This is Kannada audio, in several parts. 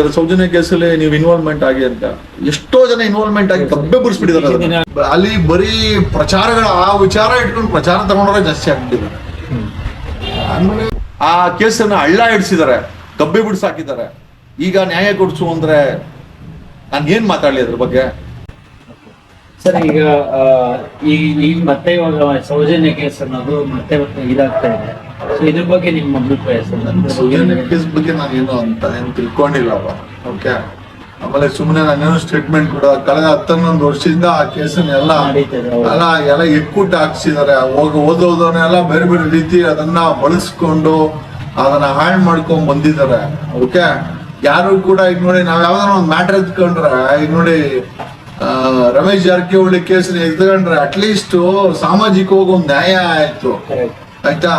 ಹೇಳ್ತಾರೆ ಸೌಜನ್ಯ ಕೇಸಲ್ಲಿ ನೀವು ಇನ್ವಾಲ್ವ್ಮೆಂಟ್ ಆಗಿ ಅಂತ. ಎಷ್ಟೋ ಜನ ಇನ್ವಾಲ್ವ್ಮೆಂಟ್ ಆಗಿ ಕಬ್ಬೆ ಬಿಡಿಸ್ಬಿಟ್ಟಿದ್ದಾರೆ ಅಲ್ಲಿ ಬರೀ ಪ್ರಚಾರಗಳ ಆ ವಿಚಾರ ಇಟ್ಕೊಂಡು ಪ್ರಚಾರ ತಗೊಂಡ್ರೆ ಜಾಸ್ತಿ ಆಗ್ಬಿಟ್ಟಿದೆ. ಆಮೇಲೆ ಆ ಕೇಸನ್ನ ಹಳ್ಳ ಇಡ್ಸಿದ್ದಾರೆ ಕಬ್ಬೆ ಬಿಡಿಸಾಕಿದ್ದಾರೆ ಈಗ ನ್ಯಾಯ ಕೊಡ್ಸು ಅಂದ್ರೆ ನಾನು ಏನ್ ಮಾತಾಡ್ಲಿ ಅದ್ರ ಬಗ್ಗೆ? ಸರ್ ಈಗ ಆ, ಈ ಈಗ ಮತ್ತೆ ಇವಾಗ ಸೌಜನ್ಯ ಕೇಸ್ ಅನ್ನೋದು ಮತ್ತೆ ಮತ್ತೆ ಇದಾಗ್ತಾ ಇದೆ. ಸೊ ಇದ್ರ ಬಗ್ಗೆ ನಿಮ್ಮ ಅಭಿಪ್ರಾಯ ಸರ್? ಕೇಸ್ ಬಗ್ಗೆ ನಾನು ಏನು ಅಂತ ಏನು ತಿಳ್ಕೊಂಡಿಲ್ಲಪ್ಪ. ಓಕೆ ಆಮೇಲೆ ಸುಮ್ಮನೆ ನಾನೇನು ಸ್ಟೇಟ್ಮೆಂಟ್ ಕೂಡ ಕಳೆದ ಹತ್ತನ್ನೊಂದು ವರ್ಷದಿಂದ ಆ ಕೇಸನ್ನ ಎಲ್ಲ. ಎಲ್ಲ ಎಲ್ಲ ಎಕ್ಕೂಟ ಹಾಕ್ಸಿದ್ದಾರೆ. ಹೋಗ ಓದೋದನ್ನೆಲ್ಲ ಬೇರೆ ಬೇರೆ ರೀತಿ ಅದನ್ನ ಬಳಸ್ಕೊಂಡು ಅದನ್ನ ಹಾಳು ಮಾಡ್ಕೊಂಡ್ ಬಂದಿದ್ದಾರೆ. ಓಕೆ ಯಾರು ಕೂಡ ಈಗ ನೋಡಿ ನಾವ್ ಯಾವ್ದಾರ ಒಂದು ಮ್ಯಾಟರ್ ಎತ್ಕೊಂಡ್ರೆ ಈಗ ನೋಡಿ ರಮೇಶ್ ಜಾರಕಿಹೊಳಿ ಕೇಸನ್ನ ಎತ್ಕೊಂಡ್ರೆ ಅಟ್ಲೀಸ್ಟ್ ಸಾಮಾಜಿಕವಾಗಿ ಒಂದು ನ್ಯಾಯ ಆಯ್ತು. ಆಯ್ತಾ?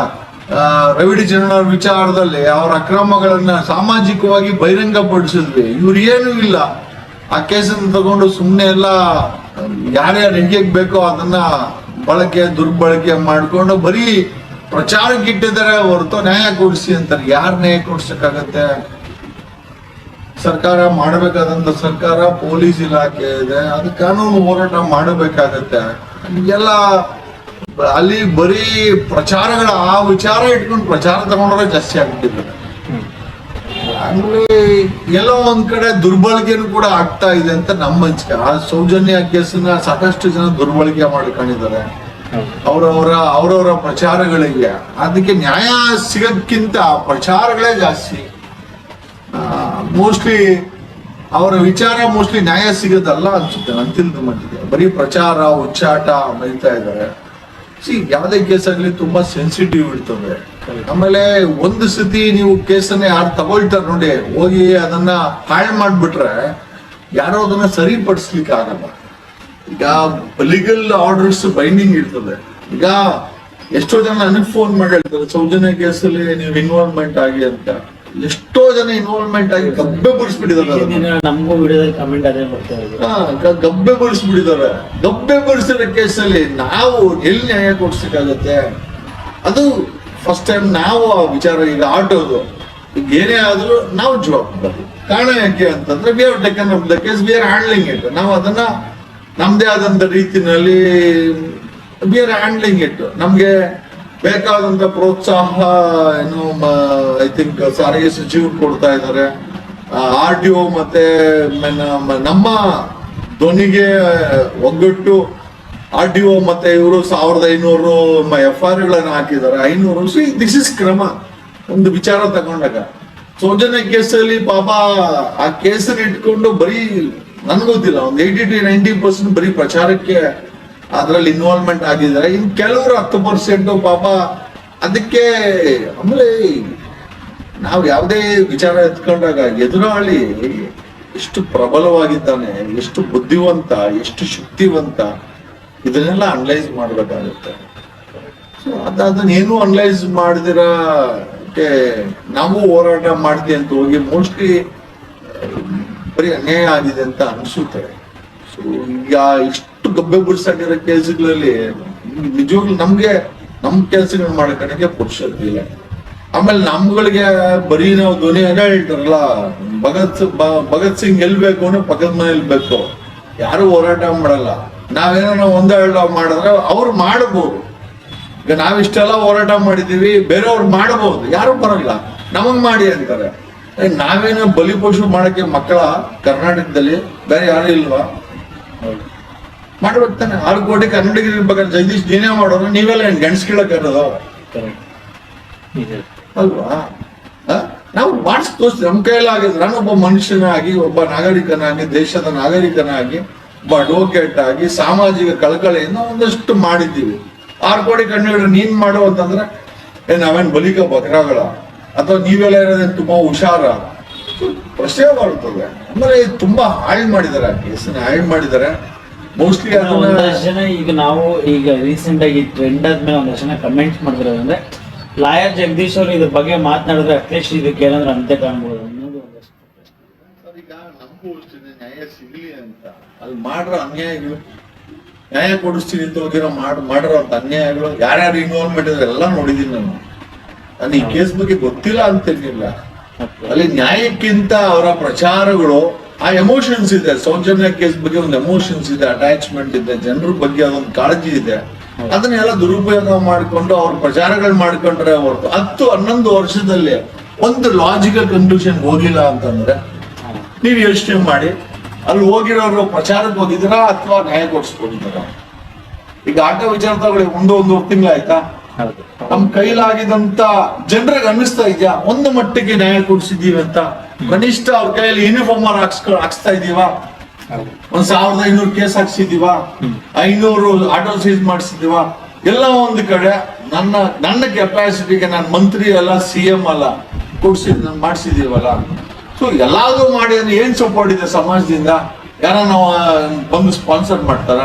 ಆ, ಜನರ ವಿಚಾರದಲ್ಲಿ ಅವರ ಅಕ್ರಮಗಳನ್ನ ಸಾಮಾಜಿಕವಾಗಿ ಬಹಿರಂಗಪಡಿಸಿದ್ವಿ. ಇವ್ರು ಏನು ಇಲ್ಲ. ಆ ಕೇಸನ್ನು ತಗೊಂಡು ಸುಮ್ಮನೆ ಎಲ್ಲ ಯಾರ್ಯಾರು ಹೆಂಗೆ ಬೇಕೋ ಅದನ್ನ ಬಳಕೆ ದುರ್ಬಳಕೆ ಮಾಡಿಕೊಂಡು ಬರೀ ಪ್ರಚಾರಕ್ಕೆ ಇಟ್ಟಿದ್ದಾರೆ ಹೊರತು ನ್ಯಾಯ ಕೊಡಿಸಿ ಅಂತಾರೆ ಯಾರು ನ್ಯಾಯ ಕೊಡ್ಸಕ್ಕಾಗತ್ತೆ? ಸರ್ಕಾರ ಮಾಡಬೇಕಾದಂತ ಸರ್ಕಾರ ಪೊಲೀಸ್ ಇಲಾಖೆ ಇದೆ. ಅದು ಕಾನೂನು ಹೋರಾಟ ಮಾಡಬೇಕಾಗತ್ತೆ. ಎಲ್ಲ ಅಲ್ಲಿ ಬರೀ ಪ್ರಚಾರಗಳ, ಆ ವಿಚಾರ ಇಟ್ಕೊಂಡು ಪ್ರಚಾರ ತಗೊಂಡ್ರೆ ಜಾಸ್ತಿ ಆಗ್ಬಿಟ್ಟಿದೆ. ಆಮೇಲೆ ಎಲ್ಲೋ ಒಂದ್ ಕಡೆ ದುರ್ಬಳಕೆನೂ ಕೂಡ ಆಗ್ತಾ ಇದೆ ಅಂತ ನಮ್ಮ ಅನಿಸಿಕೆ ಆ ಸೌಜನ್ಯ ಕೇಸನ್ನ ಸಾಕಷ್ಟು ಜನ ದುರ್ಬಳಕೆ ಮಾಡ್ಕೊಂಡಿದ್ದಾರೆ. ಅವರವರ ಅವರವರ ಪ್ರಚಾರಗಳಿಗೆ. ಅದಕ್ಕೆ ನ್ಯಾಯ ಸಿಗೋದ್ಕಿಂತ ಪ್ರಚಾರಗಳೇ ಜಾಸ್ತಿ. ಮೋಸ್ಟ್ಲಿ ಅವರ ವಿಚಾರ ಮೋಸ್ಟ್ಲಿ ನ್ಯಾಯ ಸಿಗೋದಲ್ಲ ಅನ್ಸುತ್ತೆ ನನ್ ತಿಳಿದ ಮಟ್ಟಿಗೆ. ಬರೀ ಪ್ರಚಾರ, ಉಚ್ಚಾಟ ಮೈತಾ ಇದ್ದಾರೆ. ಸಿ ಯಾವುದೇ ಕೇಸ್ ಆಗಲಿ ತುಂಬಾ ಸೆನ್ಸಿಟಿವ್ ಇರ್ತದೆ ಆಮೇಲೆ ಒಂದು ಸತಿ ನೀವು ಕೇಸನ್ನ ಯಾರು ತಗೊಳ್ತಾರೆ ನೋಡಿ, ಹೋಗಿ ಅದನ್ನ ಹಾಳು ಮಾಡ್ಬಿಟ್ರೆ ಯಾರೋ ಅದನ್ನ ಸರಿಪಡಿಸ್ಲಿಕ್ಕೆ ಆಗಲ್ಲ. ಈಗ ಲೀಗಲ್ ಆರ್ಡರ್ಸ್ ಬೈಂಡಿಂಗ್ ಇರ್ತದೆ. ಈಗ ಎಷ್ಟೋ ಜನ ನನಗೆ ಫೋನ್ ಮಾಡಿ ಹೇಳ್ತಾರೆ ಸೌಜನ್ಯ ಕೇಸಲ್ಲಿ ನೀವು ಇನ್ವಾಲ್ವ್ಮೆಂಟ್ ಆಗಿ ಅಂತ. ಎಷ್ಟೋ ಜನ ಇನ್ವಾಲ್ವ್ಮೆಂಟ್ ಆಗಿ ಗಬ್ಬೆ ಬಿಡಿಸ್ಬಿಟ್ಟಿದ್ದಾರೆ. ನಮಗೂ ವಿಡಿಯೋದಲ್ಲಿ ಕಮೆಂಟ್ ಅದೇ ಬರ್ತಾ ಇದೆ. ಗಬ್ಬೆ ಬಿಡಿಸ್ಬಿಟ್ಟಿದ್ದಾರೆ. ಗಬ್ಬೆ ಬಿಡಿಸಿದ ಕೇಸಲ್ಲಿ ನಾವು ಎಲ್ಲಿ ನ್ಯಾಯ ಕೊಡ್ಸಕ್ಕಾಗತ್ತೆ? ಅದು ಫಸ್ಟ್ ಟೈಮ್ ನಾವು ಆ ವಿಚಾರ ಈಗ ಆಟೋದು. ಈಗ ಏನೇ ಆದ್ರೂ ನಾವು ಜವಾಬ್ದಾರಿ. ಕಾರಣ ಯಾಕೆ ಅಂತಂದ್ರೆ we are taken up the case we are handling it ನಾವು ಅದನ್ನ ನಮ್ದೇ ಆದಂತ ರೀತಿನಲ್ಲಿ ವಿ ಆರ್ ಹ್ಯಾಂಡ್ಲಿಂಗ್ ಇಟ್ಟು ನಮ್ಗೆ ಬೇಕಾದಂತ ಪ್ರೋತ್ಸಾಹ ಏನು ಐ ಥಿಂಕ್ ಸಾರಿಗೆ ಸಚಿವರು ಕೊಡ್ತಾ ಇದ್ದಾರೆ. ಆರ್ ಟಿ ಒ ಮತ್ತೆ ನಮ್ಮ ಧ್ವನಿಗೆ ಒಗ್ಗಟ್ಟು ಆರ್ ಟಿ ಒ ಮತ್ತೆ ಇವರು ಸಾವಿರದ ಐನೂರು ಎಫ್ ಆರ್ ಗಳನ್ನ ಹಾಕಿದ್ದಾರೆ. ಐನೂರು ಸಿ ದಿಸ್ ಇಸ್ ಕ್ರಮ, ಒಂದು ವಿಚಾರ ತಗೊಂಡಾಗ. ಸೌಜನ್ಯ ಕೇಸಲ್ಲಿ ಪಾಪ ಆ ಕೇಸನ್ನ ಇಟ್ಕೊಂಡು ಬರೀ ನನ್ಗೊತ್ತಿಲ್ಲ ಒಂದು ಏಯ್ಟಿ ಟು ನೈಂಟಿ ಪರ್ಸೆಂಟ್ ಬರೀ ಪ್ರಚಾರಕ್ಕೆ ಅದ್ರಲ್ಲಿ ಇನ್ವಾಲ್ವ್ಮೆಂಟ್ ಆಗಿದ್ದಾರೆ. ಇನ್ ಕೆಲವರು ಹತ್ತು ಪರ್ಸೆಂಟ್ ಪಾಪ ಅದಕ್ಕೆ ಆಮೇಲೆ ನಾವು ಯಾವುದೇ ವಿಚಾರ ಎತ್ಕೊಂಡಾಗ ಎದುರಾಳಿ ಎಷ್ಟು ಪ್ರಬಲವಾಗಿದ್ದಾನೆ, ಎಷ್ಟು ಬುದ್ಧಿವಂತ, ಎಷ್ಟು ಶಕ್ತಿವಂತ, ಇದನ್ನೆಲ್ಲ ಅನಲೈಸ್ ಮಾಡ್ಬೇಕಾಗುತ್ತೆ. ಸೊ ಅದನ್ನೇನು ಅನಲೈಸ್ ಮಾಡಿದಿರ ನಾವು ಹೋರಾಟ ಮಾಡ್ತೀವಿ ಅಂತ ಹೋಗಿ ಮೋಸ್ಟ್ಲಿ ಬರೀ ಅನ್ಯಾಯ ಆಗಿದೆ ಅಂತ ಅನಿಸುತ್ತೆ. ಸೊ ಈಗ ಇಷ್ಟು ಗಬ್ಬೆ ಬಿಡಿಸಾಗಿರೋ ಕೇಸ್ಗಳಲ್ಲಿ ನಿಜವಾಗ್ಲು ನಮ್ಗೆ ನಮ್ ಕೆಲ್ಸಗಳು ಮಾಡ್ಕೊಳಕ್ಕೆ ಪುರುಷತ್ವ ಇಲ್ಲ. ಆಮೇಲೆ ನಮ್ಗಳಿಗೆ ಬರೀ ನಾವು ಧ್ವನಿ ಅದೇ ಹೇಳ್ತಾರಲ್ಲ, ಭಗತ್ ಭಗತ್ ಸಿಂಗ್ ಗೆಲ್ಬೇಕು ಅಂದ್ರೆ ಪಕ್ಕದ ಮನೇಲಿ ಬೇಕು? ಯಾರು ಹೋರಾಟ ಮಾಡಲ್ಲ. ನಾವೇನೋ ಒಂದೇ ಮಾಡಿದ್ರೆ ಅವ್ರು ಮಾಡಬಹುದು ಈಗ ನಾವಿಷ್ಟೆಲ್ಲ ಹೋರಾಟ ಮಾಡಿದೀವಿ ಬೇರೆಯವ್ರು ಮಾಡಬಹುದು ಯಾರು ಬರಲ್ಲ. ನಮಗ್ ಮಾಡಿ ಅಂತಾರೆ. ನಾವೇನೋ ಬಲಿಪಶು ಮಾಡಕ್ಕೆ ಮಕ್ಕಳ ಕರ್ನಾಟಕದಲ್ಲಿ ಬೇರೆ ಯಾರು ಇಲ್ವಾ? ಮಾಡ್ಬೇಕು ತಾನೆ. ಆರು ಕೋಟಿ ಕನ್ನಡಿಗರ ಬಗ್ಗೆ ಜಗದೀಶ್ ನೀನೇ ಮಾಡೋರು ನೀವೆಲ್ಲ ಏನು ಗಂಡ್ಸ್ ಕೀಳಕ್ ಇರೋದು? ಕರೆಕ್ಟ್ ಅಲ್ವಾ? ನಾವು ಮಾಡಿಸ್ ತೋರಿಸ್ತೀವಿ. ನಮ್ಮ ನಾನು ಒಬ್ಬ ಮನುಷ್ಯನಾಗಿ ಒಬ್ಬ ನಾಗರಿಕನಾಗಿ ದೇಶದ ನಾಗರಿಕನಾಗಿ ಒಬ್ಬ ಅಡ್ವೊಕೇಟ್ ಆಗಿ ಸಾಮಾಜಿಕ ಕಳಕಳಿಯಿಂದ ಒಂದಷ್ಟು ಮಾಡಿದ್ದೀವಿ. ಆರು ಕೋಟಿ ಕನ್ನಡ ನೀನ್ ಮಾಡೋ ಅಂತಂದ್ರೆ ಏ ನಾವೇನು ಬಲಿಕ ಬಕರಾಗಳ? ಅಥವಾ ನೀವೆಲ್ಲ ಇರೋದೇನು ತುಂಬಾ ಹುಷಾರ? ಪ್ರಶ್ನೆ ಬರುತ್ತದೆ. ಆಮೇಲೆ ತುಂಬ ತುಂಬಾ ಹಾಳು ಮಾಡಿದ್ದಾರೆ ಆ ಕೇಸನ್ನ ಹಾಳು ಮಾಡಿದ್ದಾರೆ. ಮೋಸ್ಟ್ಲಿ ಒಂದಷ್ಟು ಜನ ಈಗ ನಾವು ಈಗ ರೀಸೆಂಟ್ ಆಗಿ ಟ್ರೆಂಡ್ ಆದ್ಮೇಲೆ ಒಂದಷ್ಟು ಜನ ಕಮೆಂಟ್ಸ್ ಮಾಡಿದ್ರಂದ್ರೆ ಲಾಯರ್ ಜಗದೀಶ್ ಅವರು ಇದ್ರ ಬಗ್ಗೆ ಮಾತನಾಡಿದ್ರೆ ಅಟ್ಲೀಸ್ಟ್ ಇದಕ್ಕೆ ಏನಾದ್ರು ಅಂತ್ಯ ಕಾಣ್ಬೋದು ಅನ್ನೋದು ಒಂದಷ್ಟು ಈಗ ನಮಗೂ ನ್ಯಾಯ ಸಿಗ್ಲಿ ಅಂತ. ಅಲ್ಲಿ ಮಾಡಿರೋ ಅನ್ಯಾಯಗಳು ನ್ಯಾಯ ಕೊಡಿಸ್ತೀನಿ ಅಂತ ಹೋಗಿರೋ ಮಾಡ್ ಮಾಡಿರೋ ಅಂತ ಅನ್ಯಾಯಗಳು ಯಾರ್ಯಾರು ಇನ್ವಾಲ್ವ್ಮೆಂಟ್ ಇದ್ರೆ ಎಲ್ಲ ನೋಡಿದೀನಿ ನಾನು. ನಾನು ಈ ಕೇಸ್ ಬಗ್ಗೆ ಗೊತ್ತಿಲ್ಲ ಅಂತ Okay. ಅಲ್ಲಿ ನ್ಯಾಯಕ್ಕಿಂತ ಅವರ ಪ್ರಚಾರಗಳು ಆ ಎಮೋಷನ್ಸ್ ಇದೆ ಸೌಜನ್ಯ ಕೇಸ್ ಬಗ್ಗೆ ಒಂದು ಎಮೋಷನ್ಸ್ ಇದೆ ಅಟ್ಯಾಚ್ಮೆಂಟ್ ಇದೆ ಜನರ ಬಗ್ಗೆ ಅದೊಂದು ಕಾಳಜಿ ಇದೆ. ಅದನ್ನೆಲ್ಲ ದುರುಪಯೋಗ ಮಾಡಿಕೊಂಡು ಅವ್ರ ಪ್ರಚಾರಗಳು ಮಾಡ್ಕೊಂಡ್ರೆ ಹೊರತು ಹತ್ತು ಹನ್ನೊಂದು ವರ್ಷದಲ್ಲಿ ಒಂದು ಲಾಜಿಕಲ್ ಕನ್ಕ್ಲೂಷನ್ ಹೋಗಿಲ್ಲ ಅಂತಂದ್ರೆ ನೀವು ಯೋಚನೆ ಮಾಡಿ ಅಲ್ಲಿ ಹೋಗಿರೋರು ಪ್ರಚಾರಕ್ಕೆ ಹೋಗಿದ್ದೀರಾ ಅಥವಾ ನ್ಯಾಯ ಕೊಡಿಸ್ಕೊಂಡಿದ್ದಾರ? ಈಗ ಆಟ ವಿಚಾರ ತಗೊಳ್ಳಿ ಒಂದು ಒಂದು ತಿಂಗಳಾಯ್ತಾ ಹೌದು. ನಮ್ ಕೈಲಾಗಿದಂತ ಜನರಿಗೆ ಅನ್ನಿಸ್ತಾ ಇದೆಯಾ? ಒಂದು ಮಟ್ಟಿಗೆ ನ್ಯಾಯ ಕೊಡಿಸಿದೀವಿ ಅಂತ? ಕನಿಷ್ಠ ಅವ್ರ ಕೈಯಲ್ಲಿ ಯೂನಿಫಾರ್ಮ್ ಹಾಕ್ಸ್ಕೊ ಹಾಕ್ಸ್ತಾ ಇದೀವಾ? ಒಂದ್ ಸಾವಿರದ ಐನೂರು ಕೇಸ್ ಹಾಕ್ಸಿದೀವ? ಐನೂರು ಆಟೋ ಸೀಸ್ ಮಾಡಿಸಿದೀವ? ಎಲ್ಲ ಒಂದು ಕಡೆ ನನ್ನ ನನ್ನ ಕೆಪಾಸಿಟಿಗೆ ನಾನು ಮಂತ್ರಿ ಅಲ್ಲ ಸಿ ಎಂ ಅಲ್ಲ, ಕೊಡ್ಸಿ ಮಾಡಿಸಿದೀವಲ್ಲ. ಸೊ ಎಲ್ಲಾದ್ರೂ ಮಾಡಿ ಏನ್ ಸಪೋರ್ಟ್ ಇದೆ ಸಮಾಜದಿಂದ? ಯಾರನ್ನ ಬಂದು ಸ್ಪಾನ್ಸರ್ ಮಾಡ್ತಾರ?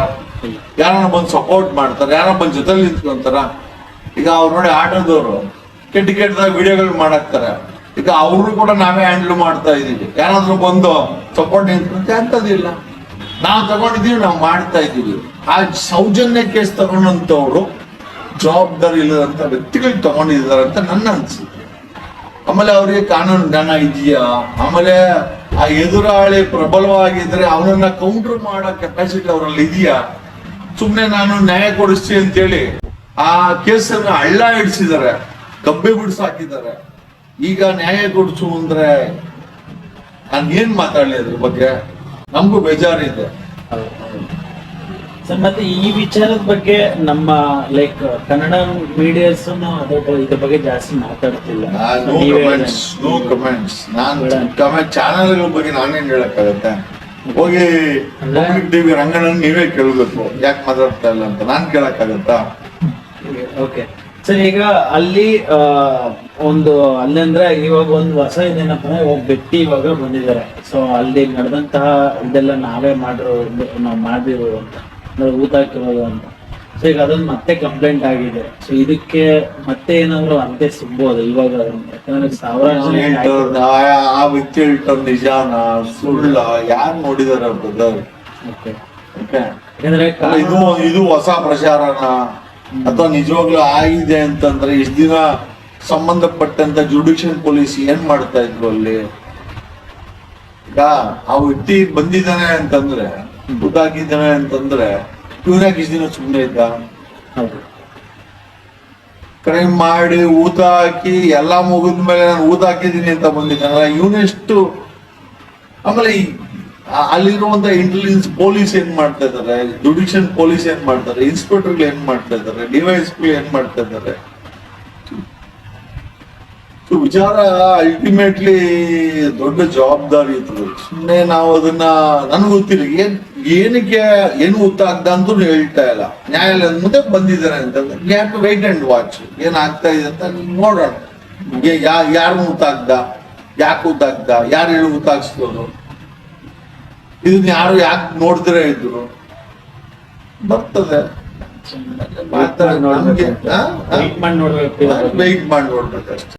ಯಾರನ್ನ ಬಂದು ಸಪೋರ್ಟ್ ಮಾಡ್ತಾರ? ಯಾರ ಬಂದು ಜೊತೆಲಿ ನಿಂತ್ಕೊಂತಾರ? ಈಗ ಅವ್ರು ನೋಡಿ ಆಟೋದವರು, ಕೆಟ್ಟ ಕೆಟ್ಟದಾಗ ವಿಡಿಯೋಗಳು ಮಾಡಾಕ್ತಾರೆ. ಈಗ ಅವರು ಕೂಡ ನಾವೇ ಹ್ಯಾಂಡಲ್ ಮಾಡ್ತಾ ಇದೀವಿ ಯಾರಾದ್ರೂ ಬಂದು ಸಪೋರ್ಟ್ ನಿಂತ ಅಂತದಿಲ್ಲ ನಾವು ತಗೊಂಡಿದ್ದೀವಿ, ನಾವು ಮಾಡ್ತಾ ಇದೀವಿ ಆ ಸೌಜನ್ಯ ಕೇಸ್ ತಗೊಂಡಂತವ್ರು ಜವಾಬ್ದಾರಿ ಇಲ್ಲದಂತ ವ್ಯಕ್ತಿಗಳಿಗೆ ತಗೊಂಡಿದ್ದಾರೆ ಅಂತ ನನ್ನ ಅನ್ಸಿಕೆ ಆಮೇಲೆ ಅವರಿಗೆ ಕಾನೂನು ಜ್ಞಾನ ಇದೆಯಾ? ಆಮೇಲೆ ಆ ಎದುರಾಳಿ ಪ್ರಬಲವಾಗಿದ್ರೆ ಅವನನ್ನ ಕೌಂಟರ್ ಮಾಡೋ ಕೆಪಾಸಿಟಿ ಅವರಲ್ಲಿ ಇದೆಯಾ? ಸುಮ್ಮನೆ ನಾನು ನ್ಯಾಯ ಕೊಡಿಸ್ತೀನಿ ಅಂತೇಳಿ ಆ ಕೇಸನ್ನ ಹಳ್ಳ ಇಡಿಸಿದ್ದಾರೆ ಕಬ್ಬೆ ಬಿಡಿಸ್ ಹಾಕಿದ್ದಾರೆ. ಈಗ ನ್ಯಾಯ ಕೊಡಿಸು ಅಂದ್ರೆ ನಾನು ಏನ್ ಮಾತಾಡ್ಲಿ ಅದ್ರ ಬಗ್ಗೆ? ನಮಗೂ ಬೇಜಾರಿದೆ. ಸರ್ ಮತ್ತೆ ಈ ವಿಚಾರದ ಬಗ್ಗೆ ನಮ್ಮ ಲೈಕ್ ಕನ್ನಡ ಮೀಡಿಯಾಸ್ ಇದ್ರ ಬಗ್ಗೆ ಜಾಸ್ತಿ ಮಾತಾಡ್ತಿಲ್ಲ. ನೋ ಕಮೆಂಟ್ಸ್ ನೋ ಕಮೆಂಟ್ಸ್ ನಾನು ಕಮೆಂಟ್ ಚಾನಲ್ಗಳ ಬಗ್ಗೆ ನಾನೇನ್ ಹೇಳಕ್ಕಾಗತ್ತೆ? ಹೋಗಿ ಪಬ್ಲಿಕ್ ಟಿವಿ ರಂಗಣ್ಣ ನೀವೇ ಕೇಳಬೇಕು. ಯಾಕೆ ಮಾತಾಡ್ತಾ ಇಲ್ಲ ಅಂತ ನಾನ್ ಕೇಳಕ್ಕಾಗತ್ತಾ? ಓಕೆ ಸರ್ ಈಗ ಅಲ್ಲಿ ಒಂದು ಅಲ್ಲಿ ಅಂದ್ರೆ ಇವಾಗ ಒಂದು ಹೊಸ ಇದೇನಪ್ಪ ಅಂದ್ರೆ ಇವಾಗ ಬೆಟ್ಟಿ ಇವಾಗ ಬಂದಿದ್ದಾರೆ. ಸೊ ಅಲ್ಲಿ ನಡೆದಂತಹ ಇದೆಲ್ಲ ನಾವೇ ಮಾಡಿರೋ ನಾವು ಮಾಡಿರೋದು ಅಂತ. ಅಂದ್ರೆ ಊತ ಹಾಕಿರೋದು ಅಂತ. ಸೊ ಈಗ ಅದೊಂದು ಮತ್ತೆ ಕಂಪ್ಲೇಂಟ್ ಆಗಿದೆ. ಸೊ ಇದಕ್ಕೆ ಮತ್ತೆ ಏನಾದ್ರು ಅಂತೆ ಸಿಗ್ಬೋದು ಇವಾಗ ಯಾಕಂದ್ರೆ ಸಾವಿರ ಆ- ಆ ವ್ಯಕ್ತಿ ಹೇಳ್ತಾರೆ ನಿಜಾನ ಸುಳ್ಳ ಯಾರು ನೋಡಿದಾರೆ ಬ್ರದರ್ ಓಕೆ ಯಾಕಂದ್ರೆ ಇದು ಇದು ಹೊಸ ಪ್ರಚಾರನ ಅಥವಾ ನಿಜವಾಗ್ಲೂ ಆಗಿದೆ ಅಂತಂದ್ರೆ ಎಷ್ಟು ದಿನ ಸಂಬಂಧಪಟ್ಟಂತ ಜುಡಿಷಿಯಲ್ ಪೊಲೀಸ್ ಏನ್ ಮಾಡ್ತಾ ಇದ್ರು ಅಲ್ಲಿ? ಈಗ ಆ ವ್ಯಕ್ತಿ ಬಂದಿದ್ದಾನೆ ಅಂತಂದ್ರೆ ಗೊತ್ತಾಗಿದ್ದಾನೆ ಅಂತಂದ್ರೆ ಇವನಾಗ ಇಷ್ಟು ದಿನ ಸುಮ್ಮನೆ ಇದ್ದ? ಕ್ರೈಮ್ ಮಾಡಿ ಊತ ಹಾಕಿ ಎಲ್ಲ ಮುಗಿದ್ಮೇಲೆ ನಾನು ಊತ ಹಾಕಿದ್ದೀನಿ ಅಂತ ಬಂದಿದ್ದಾನಲ್ಲ ಇವನೆಷ್ಟು ಆಮೇಲೆ ಅಲ್ಲಿರುವಂತ ಇಂಟೆಲಿಜೆನ್ಸ್ ಪೊಲೀಸ್ ಏನ್ ಮಾಡ್ತಾ ಇದಾರೆ ಜುಡಿಷಿಯಲ್ ಪೊಲೀಸ್ ಏನ್ ಮಾಡ್ತಾರೆ ಇನ್ಸ್ಪೆಕ್ಟರ್ ಏನ್ ಮಾಡ್ತಾ ಇದಾರೆ ಡಿವೈಸ್ ಏನ್ ಮಾಡ್ತಾ ಇದಾರೆ ವಿಚಾರ ಅಲ್ಟಿಮೇಟ್ಲಿ ದೊಡ್ಡ ಜವಾಬ್ದಾರಿ ಇತ್ತು ಸುಮ್ಮನೆ ನಾವು ಅದನ್ನ, ನನ್ಗೆ ಗೊತ್ತಿಲ್ಲ. ಏನ್, ಏನಕ್ಕೆ, ಏನು ಗೊತ್ತಾಗ್ದ ಅಂತ ಹೇಳ್ತಾ ಇಲ್ಲ. ನ್ಯಾಯಾಲಯದ ಮುಂದೆ ಬಂದಿದ್ದಾರೆ ಅಂತ ಯಾಕೆ ವೈಟ್ ಅಂಡ್ ವಾಚ್ ಏನ್ ಆಗ್ತಾ ಇದೆ ಅಂತ ನೋಡೋಣ. ಯಾರು ಗೊತ್ತಾಗ್ದ ಯಾಕೆ ಗೊತ್ತಾಗ್ದ ಯಾರು ಹೇಳಿ ಗೊತ್ತಾಗ್ಸ್ದವ್ರು ಇದನ್ನ ಯಾರು ಯಾಕೆ ನೋಡಿದ್ರೆ ಇದ್ರು? ಬರ್ತದೆ? ವೆಯ್ಟ್ ಮಾಡಿ ನೋಡ್ಬೇಕು ವೆಯ್ಟ್ ಮಾಡಿ ನೋಡ್ಬೇಕಷ್ಟೆ